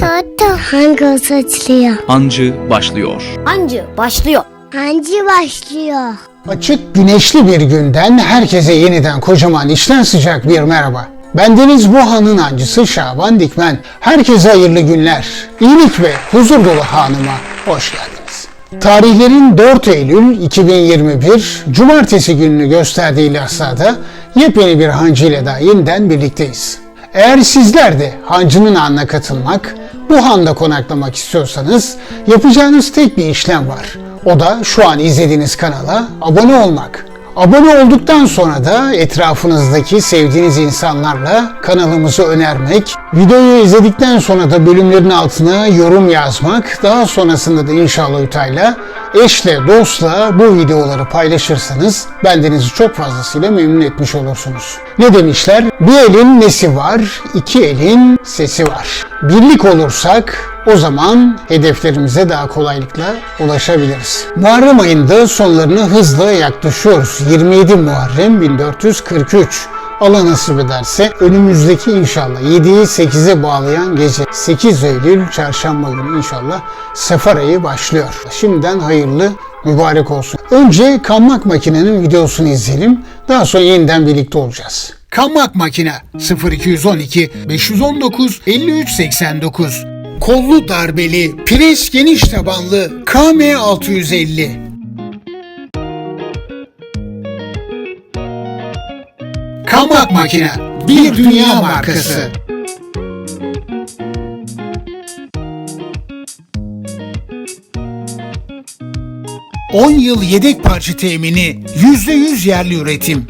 Toto hangi açılıyor? Hancı başlıyor. Hancı başlıyor. Hangi başlıyor? Açık güneşli bir günden herkese yeniden kocaman içten sıcak bir merhaba. Bendeniz bu hanın hancısı Şaban Dikmen. Herkese hayırlı günler. İyilik ve huzur dolu hanıma hoş geldiniz. Tarihlerin 4 Eylül 2021 Cumartesi gününü gösterdiği Lahsa'da yepyeni bir hancı ile daha yeniden birlikteyiz. Eğer sizler de hancının anına katılmak, bu handa konaklamak istiyorsanız yapacağınız tek bir işlem var. O da şu an izlediğiniz kanala abone olmak. Abone olduktan sonra da etrafınızdaki sevdiğiniz insanlarla kanalımızı önermek, videoyu izledikten sonra da bölümlerin altına yorum yazmak, daha sonrasında da inşallah Ütay'la eşle, dostla bu videoları paylaşırsanız bendenizi çok fazlasıyla memnun etmiş olursunuz. Ne demişler? Bir elin nesi var, iki elin sesi var. Birlik olursak o zaman hedeflerimize daha kolaylıkla ulaşabiliriz. Muharrem ayında sonlarına hızla yaklaşıyoruz. 27 Muharrem 1443. Allah nasip ederse önümüzdeki inşallah 7'yi 8'e bağlayan gece 8 Eylül çarşamba günü inşallah sefer ayı başlıyor. Şimdiden hayırlı mübarek olsun. Önce kanmak makinenin videosunu izleyelim. Daha sonra yeniden birlikte olacağız. Kanmak makine 0212 519 53 89 Kollu darbeli, pres geniş tabanlı KM 650 Kamak makine bir dünya markası. ...10 yıl yedek parça temini, %100 yerli üretim.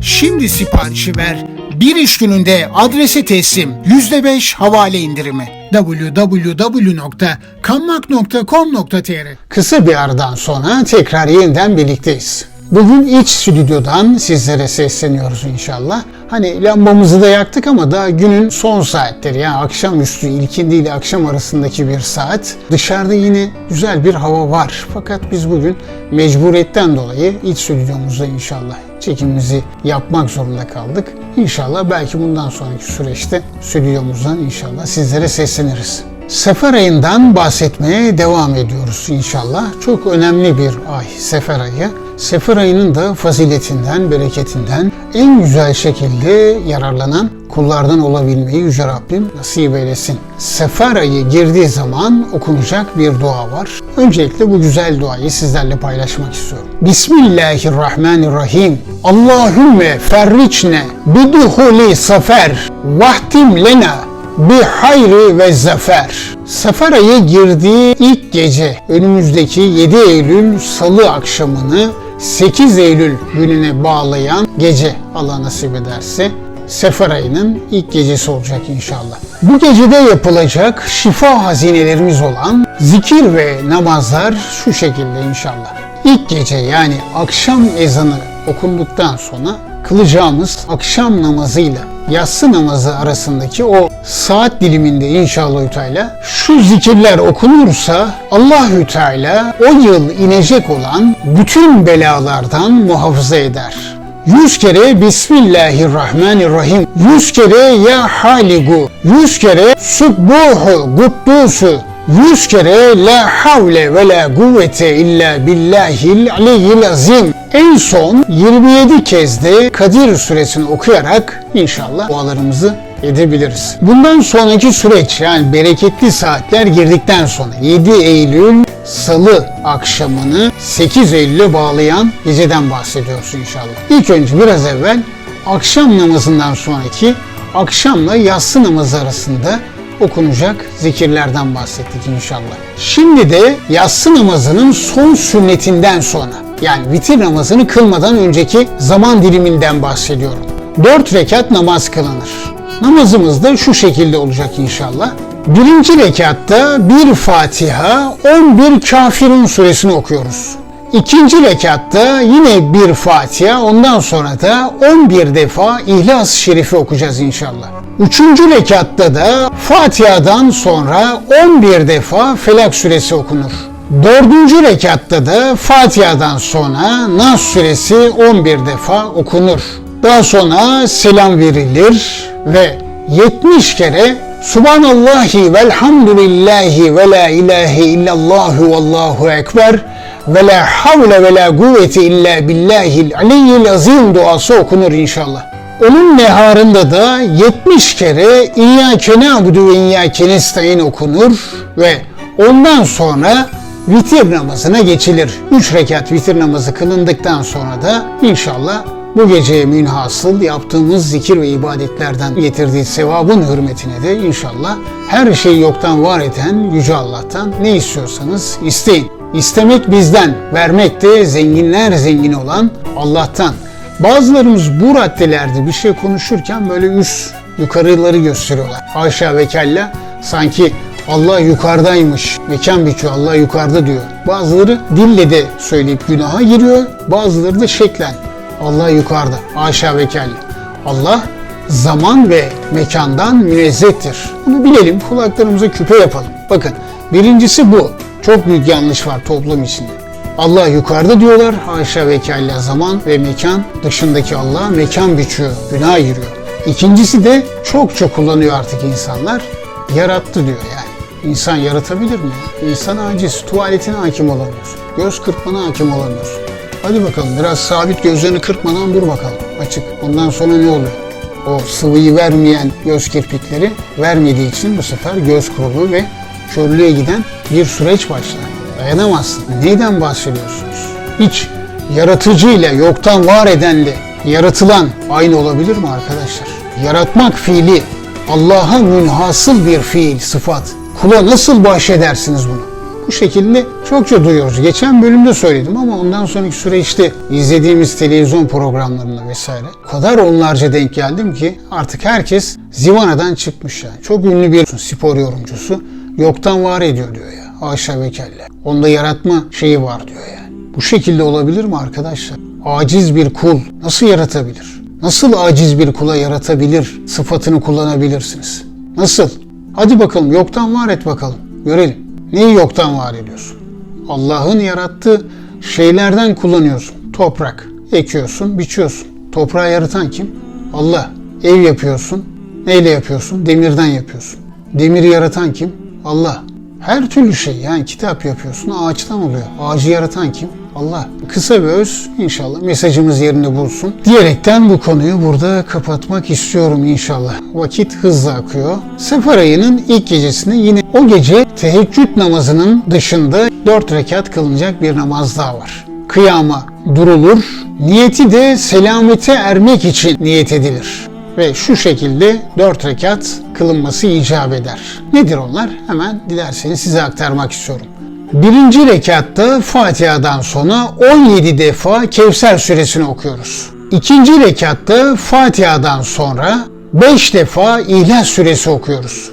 Şimdi siparişi ver, bir iş gününde adrese teslim, %5 havale indirimi. www.kanmak.com.tr Kısa bir aradan sonra tekrar yeniden birlikteyiz. Bugün iç stüdyodan sizlere sesleniyoruz inşallah. Hani lambamızı da yaktık ama daha günün son saatleri yani akşamüstü ilkindi ile akşam arasındaki bir saat. Dışarıda yine güzel bir hava var. Fakat biz bugün mecburiyetten dolayı iç stüdyomuzda inşallah çekimimizi yapmak zorunda kaldık. İnşallah belki bundan sonraki süreçte stüdyomuzdan inşallah sizlere sesleniriz. Sefer ayından bahsetmeye devam ediyoruz inşallah. Çok önemli bir ay Sefer ayı. Sefer ayının da faziletinden, bereketinden en güzel şekilde yararlanan kullardan olabilmeyi Yüce Rabbim nasip eylesin. Sefer ayı girdiği zaman okunacak bir dua var. Öncelikle bu güzel duayı sizlerle paylaşmak istiyorum. Bismillahirrahmanirrahim. Allahümme ferriçne biduhuli sefer vahtim lena bi hayri ve zafer. Sefer girdiği ilk gece önümüzdeki 7 Eylül Salı akşamını 8 Eylül gününe bağlayan gece Allah nasip ederse Sefer ayının ilk gecesi olacak inşallah. Bu gecede yapılacak şifa hazinelerimiz olan zikir ve namazlar şu şekilde inşallah. İlk gece yani akşam ezanı okunduktan sonra kılacağımız akşam namazıyla yatsı namazı arasındaki o saat diliminde inşallah Teala şu zikirler okunursa Allahü Teala o yıl inecek olan bütün belalardan muhafaza eder. 100 kere Bismillahirrahmanirrahim, 100 kere Ya Haligu, 100 kere Subbuhu Guddusu, 100 kere la havle ve la kuvvete illa billahil aliyyil azim. En son 27 kez de Kadir suresini okuyarak inşallah dualarımızı edebiliriz. Bundan sonraki süreç yani bereketli saatler girdikten sonra 7 Eylül salı akşamını 8 Eylül'e bağlayan geceden bahsediyoruz inşallah. İlk önce biraz evvel akşam namazından sonraki akşamla yatsı namazı arasında okunacak zikirlerden bahsettik inşallah. Şimdi de yatsı namazının son sünnetinden sonra yani vitir namazını kılmadan önceki zaman diliminden bahsediyorum. 4 rekat namaz kılınır. Namazımız da şu şekilde olacak inşallah. Birinci rekatta bir Fatiha, 11 Kafirun suresini okuyoruz. İkinci rekatta yine bir Fatiha, ondan sonra da 11 defa İhlas-ı Şerifi okuyacağız inşallah. Üçüncü rekatta da Fatiha'dan sonra 11 defa Felak suresi okunur. Dördüncü rekatta da Fatiha'dan sonra Nas suresi 11 defa okunur. Daha sonra selam verilir ve 70 kere Subhanallahi velhamdülillahi ve la ilahe illallahu vallahu ekber ve la havle ve la kuvvete illa billahil aliyyil azim duası okunur inşallah. Onun neharında da 70 kere İyyâke na'budu ve İyyâke nestaîn okunur ve ondan sonra vitir namazına geçilir. 3 rekat vitir namazı kılındıktan sonra da inşallah bu geceye münhasıl yaptığımız zikir ve ibadetlerden getirdiği sevabın hürmetine de inşallah her şeyi yoktan var eden Yüce Allah'tan ne istiyorsanız isteyin. İstemek bizden, vermek de zenginler zengin olan Allah'tan. Bazılarımız bu raddelerde bir şey konuşurken böyle üst yukarıları gösteriyorlar. Haşa ve kella sanki Allah yukarıdaymış, mekan bitiyor, Allah yukarıda diyor. Bazıları dille de söyleyip günaha giriyor, bazıları da şeklen. Allah yukarıda, haşa ve kella. Allah zaman ve mekandan münezzehtir. Bunu bilelim, kulaklarımıza küpe yapalım. Bakın, birincisi bu. Çok büyük yanlış var toplum içinde. Allah yukarıda diyorlar, haşa ve kella zaman ve mekan dışındaki Allah mekan biçiyor, günah giriyor. İkincisi de çok çok kullanıyor artık insanlar. Yarattı diyor yani. İnsan yaratabilir mi? İnsan aciz, tuvaletine hakim olamıyorsun. Göz kırpmana hakim olamıyorsun. Hadi bakalım biraz sabit gözlerini kırpmadan dur bakalım. Açık. Ondan sonra ne oluyor? O sıvıyı vermeyen göz kirpikleri vermediği için bu sefer göz kuruluğu ve körlüğe giden bir süreç başlar. Dayanamazsın. Neyden bahsediyorsunuz? Hiç yaratıcı ile yoktan var edenle yaratılan aynı olabilir mi arkadaşlar? Yaratmak fiili Allah'a münhasıl bir fiil, sıfat. Kula nasıl bahşedersiniz bunu? Bu şekilde çokça duyuyoruz. Geçen bölümde söyledim ama ondan sonraki süreçte izlediğimiz televizyon programlarında vesaire o kadar onlarca denk geldim ki artık herkes Zivana'dan çıkmış yani. Çok ünlü bir spor yorumcusu yoktan var ediyor diyor ya. Haşa ve kella. Onda yaratma şeyi var diyor yani. Bu şekilde olabilir mi arkadaşlar? Aciz bir kul nasıl yaratabilir? Nasıl aciz bir kula yaratabilir sıfatını kullanabilirsiniz? Nasıl? Hadi bakalım yoktan var et bakalım. Görelim. Neyi yoktan var ediyorsun? Allah'ın yarattığı şeylerden kullanıyorsun. Toprak. Ekiyorsun, biçiyorsun. Toprağı yaratan kim? Allah. Ev yapıyorsun. Neyle yapıyorsun? Demirden yapıyorsun. Demiri yaratan kim? Allah. Her türlü şey yani kitap yapıyorsun ağaçtan oluyor. Ağacı yaratan kim? Allah. Kısa ve öz inşallah mesajımız yerini bulsun. Diyerekten bu konuyu burada kapatmak istiyorum inşallah. Vakit hızla akıyor. Sefer ayının ilk gecesinde yine o gece teheccüd namazının dışında 4 rekat kılınacak bir namaz daha var. Kıyama durulur. Niyeti de selamete ermek için niyet edilir ve şu şekilde 4 rekat kılınması icap eder. Nedir onlar? Hemen dilerseniz size aktarmak istiyorum. Birinci rekatta Fatiha'dan sonra 17 defa Kevser suresini okuyoruz. İkinci rekatta Fatiha'dan sonra 5 defa İhlas suresi okuyoruz.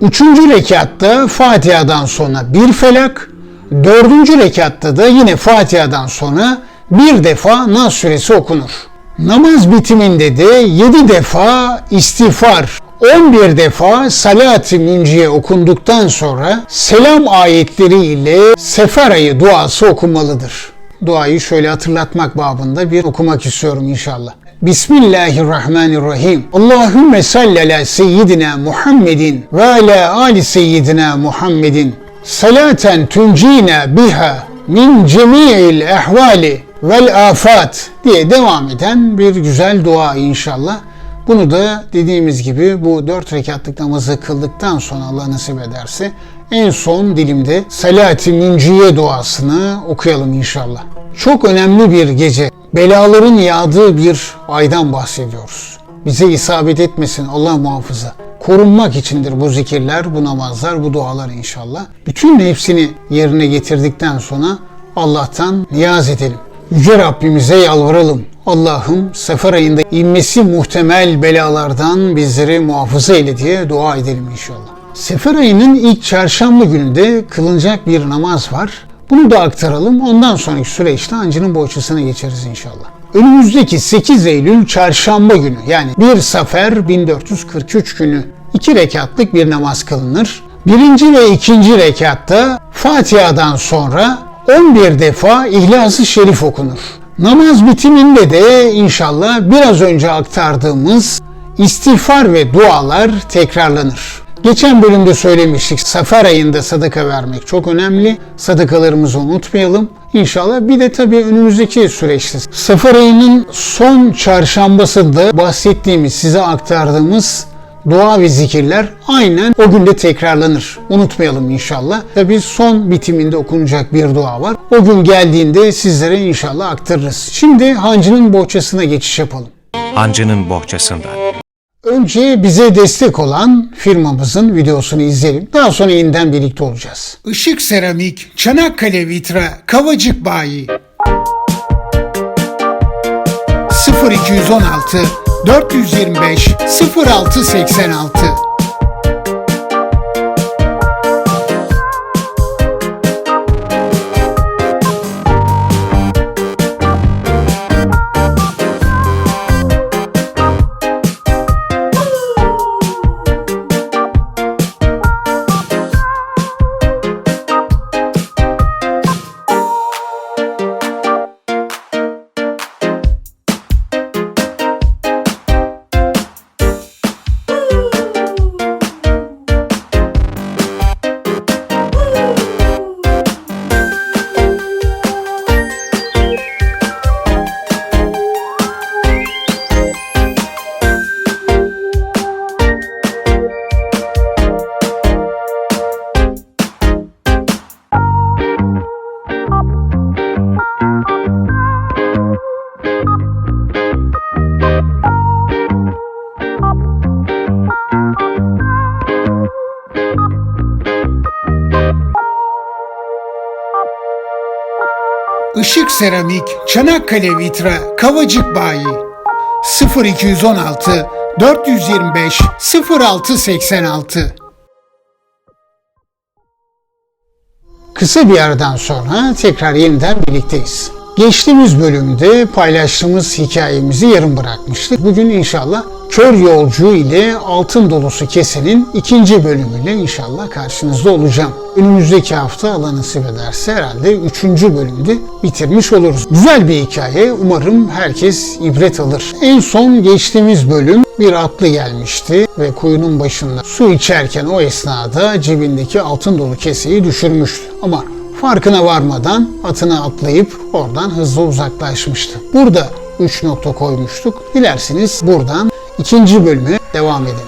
Üçüncü rekatta Fatiha'dan sonra bir felak, dördüncü rekatta da yine Fatiha'dan sonra bir defa Nas suresi okunur. Namaz bitiminde de 7 defa istiğfar, 11 defa salat-ı münciye okunduktan sonra selam ayetleri ile sefer ayı duası okunmalıdır. Duayı şöyle hatırlatmak babında bir okumak istiyorum inşallah. Bismillahirrahmanirrahim. Allahümme salli ala seyyidina Muhammedin ve ala ali seyyidina Muhammedin. Salaten tuncina biha min cemi'il ehvali vel afat diye devam eden bir güzel dua inşallah. Bunu da dediğimiz gibi bu dört rekatlık namazı kıldıktan sonra Allah nasip ederse en son dilimde Salat-ı Münciye duasını okuyalım inşallah. Çok önemli bir gece. Belaların yağdığı bir aydan bahsediyoruz. Bize isabet etmesin Allah muhafaza. Korunmak içindir bu zikirler, bu namazlar, bu dualar inşallah. Bütün hepsini yerine getirdikten sonra Allah'tan niyaz edelim. Yüce Rabbimize yalvaralım. Allah'ım sefer ayında inmesi muhtemel belalardan bizleri muhafaza eyle diye dua edelim inşallah. Sefer ayının ilk çarşamba gününde kılınacak bir namaz var. Bunu da aktaralım. Ondan sonraki süreçte ancının bohçasına geçeriz inşallah. Önümüzdeki 8 Eylül çarşamba günü yani 1 Safer 1443 günü 2 rekatlık bir namaz kılınır. Birinci ve ikinci rekatta Fatiha'dan sonra 11 defa İhlas-ı Şerif okunur. Namaz bitiminde de inşallah biraz önce aktardığımız istiğfar ve dualar tekrarlanır. Geçen bölümde söylemiştik Safer ayında sadaka vermek çok önemli. Sadakalarımızı unutmayalım. İnşallah bir de tabii önümüzdeki süreçte Safer ayının son çarşambasında bahsettiğimiz, size aktardığımız dua ve zikirler aynen o günde tekrarlanır. Unutmayalım inşallah. Tabii son bitiminde okunacak bir dua var. O gün geldiğinde sizlere inşallah aktarırız. Şimdi hancının bohçasına geçiş yapalım. Hancının bohçasında. Önce bize destek olan firmamızın videosunu izleyelim. Daha sonra yeniden birlikte olacağız. Işık Seramik, Çanakkale Vitra, Kavacık Bayi. 0216 425 0686 Işık Seramik, Çanakkale Vitra, Kavacık Bayi. 0216 425 0686 Kısa bir aradan sonra tekrar yeniden birlikteyiz. Geçtiğimiz bölümde paylaştığımız hikayemizi yarım bırakmıştık. Bugün inşallah Kör Yolcu ile Altın Dolusu Kese'nin ikinci bölümüyle inşallah karşınızda olacağım. Önümüzdeki hafta Allah nasip herhalde üçüncü bölümde bitirmiş oluruz. Güzel bir hikaye. Umarım herkes ibret alır. En son geçtiğimiz bölüm bir atlı gelmişti ve kuyunun başında su içerken o esnada cebindeki altın dolu keseyi düşürmüştü. Ama farkına varmadan atına atlayıp oradan hızlı uzaklaşmıştı. Burada 3 nokta koymuştuk. Dilerseniz buradan ikinci bölüme devam edelim.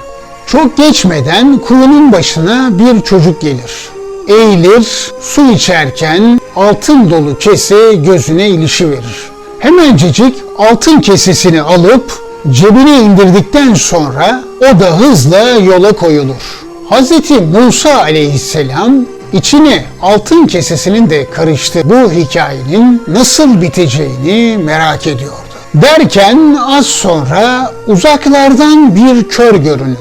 Çok geçmeden kuyunun başına bir çocuk gelir. Eğilir, su içerken altın dolu kese gözüne ilişiverir. Hemencecik altın kesesini alıp cebine indirdikten sonra o da hızla yola koyulur. Hz. Musa aleyhisselam içine altın kesesinin de karıştığı bu hikayenin nasıl biteceğini merak ediyordu. Derken az sonra uzaklardan bir kör görünür.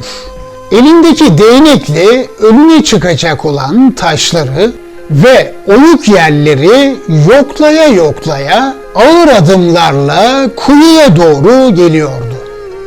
Elindeki değnekle önüne çıkacak olan taşları ve oyuk yerleri yoklaya yoklaya ağır adımlarla kuyuya doğru geliyordu.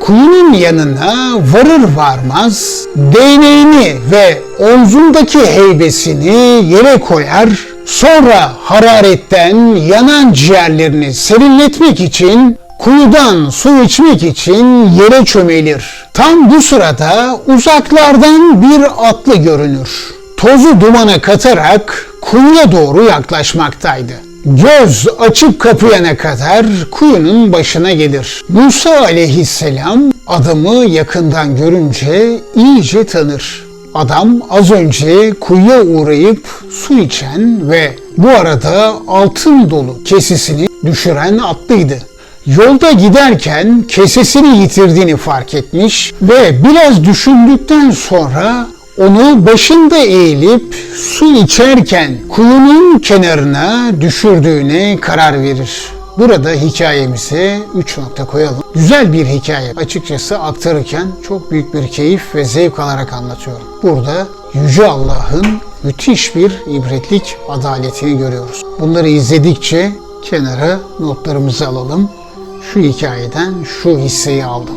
Kuyunun yanına varır varmaz değneğini ve omzundaki heybesini yere koyar, sonra hararetten yanan ciğerlerini serinletmek için kuyudan su içmek için yere çömelir. Tam bu sırada uzaklardan bir atlı görünür. Tozu dumana katarak kuyuya doğru yaklaşmaktaydı. Göz açıp kapayana kadar kuyunun başına gelir. Musa aleyhisselam adamı yakından görünce iyice tanır. Adam az önce kuyuya uğrayıp su içen ve bu arada altın dolu kesesini düşüren atlıydı. Yolda giderken kesesini yitirdiğini fark etmiş ve biraz düşündükten sonra onu başında eğilip su içerken kuyunun kenarına düşürdüğüne karar verir. Burada hikayemize 3 nokta koyalım. Güzel bir hikaye. Açıkçası aktarırken çok büyük bir keyif ve zevk alarak anlatıyorum. Burada Yüce Allah'ın müthiş bir ibretlik adaletini görüyoruz. Bunları izledikçe kenara notlarımızı alalım. Şu hikayeden şu hisseyi aldım.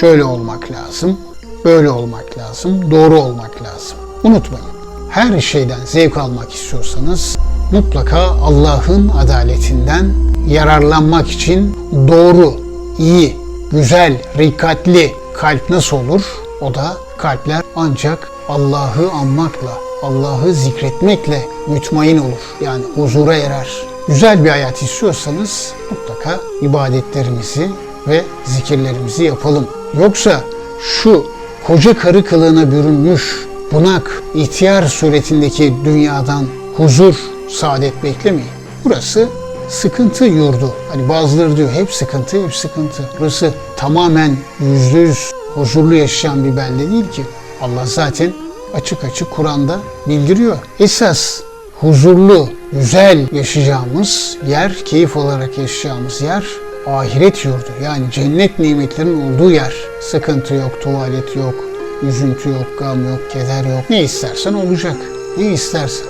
Şöyle olmak lazım, böyle olmak lazım, doğru olmak lazım. Unutmayın. Her şeyden zevk almak istiyorsanız mutlaka Allah'ın adaletinden yararlanmak için doğru, iyi, güzel, rikkatli, kalp nasıl olur? O da kalpler ancak Allah'ı anmakla, Allah'ı zikretmekle mutmain olur. Yani huzura erer. Güzel bir hayat istiyorsanız mutlaka ibadetlerimizi ve zikirlerimizi yapalım. Yoksa şu koca karı kılığına bürünmüş, bunak, ihtiyar suretindeki dünyadan huzur, saadet beklemeyin. Burası sıkıntı yurdu. Hani bazıları diyor hep sıkıntı, hep sıkıntı. Burası tamamen yüzde yüz huzurlu yaşayan bir belde değil ki. Allah zaten açık açık Kur'an'da bildiriyor. Esas huzurlu, güzel yaşayacağımız yer, keyif olarak yaşayacağımız yer ahiret yurdu. Yani cennet nimetlerinin olduğu yer. Sıkıntı yok, tuvalet yok, üzüntü yok, gam yok, keder yok. Ne istersen olacak. Ne istersen.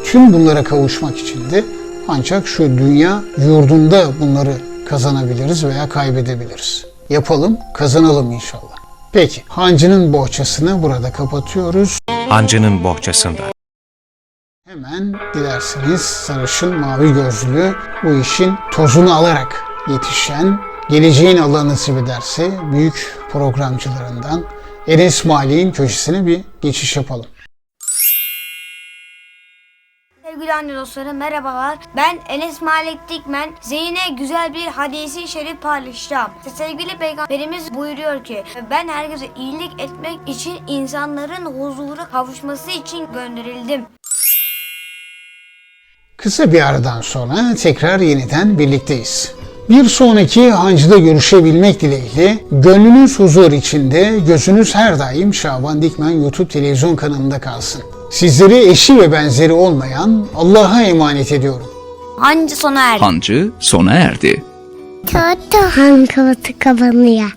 Bütün bunlara kavuşmak için de ancak şu dünya yurdunda bunları kazanabiliriz veya kaybedebiliriz. Yapalım, kazanalım inşallah. Peki, hancının bohçasını burada kapatıyoruz. Hancının bohçasında. Hemen dilerseniz sarışın mavi gözlü bu işin tozunu alarak yetişen, geleceğin Allah nasip ederse büyük programcılarından Enes Mali'nin köşesine bir geçiş yapalım. Sevgili anne dostlarım merhabalar. Ben Enes Malik Dikmen. Zeyne güzel bir hadisi şerif paylaşacağım. Sevgili peygamberimiz buyuruyor ki ben herkese iyilik etmek için insanların huzura kavuşması için gönderildim. Kısa bir aradan sonra tekrar yeniden birlikteyiz. Bir sonraki hancıda görüşebilmek dileğiyle gönlünüz huzur içinde, gözünüz her daim Şaban Dikmen YouTube televizyon kanalında kalsın. Sizleri eşi ve benzeri olmayan Allah'a emanet ediyorum. Hancı sona erdi. Hancı sona erdi. Toto hangi kapanıyor?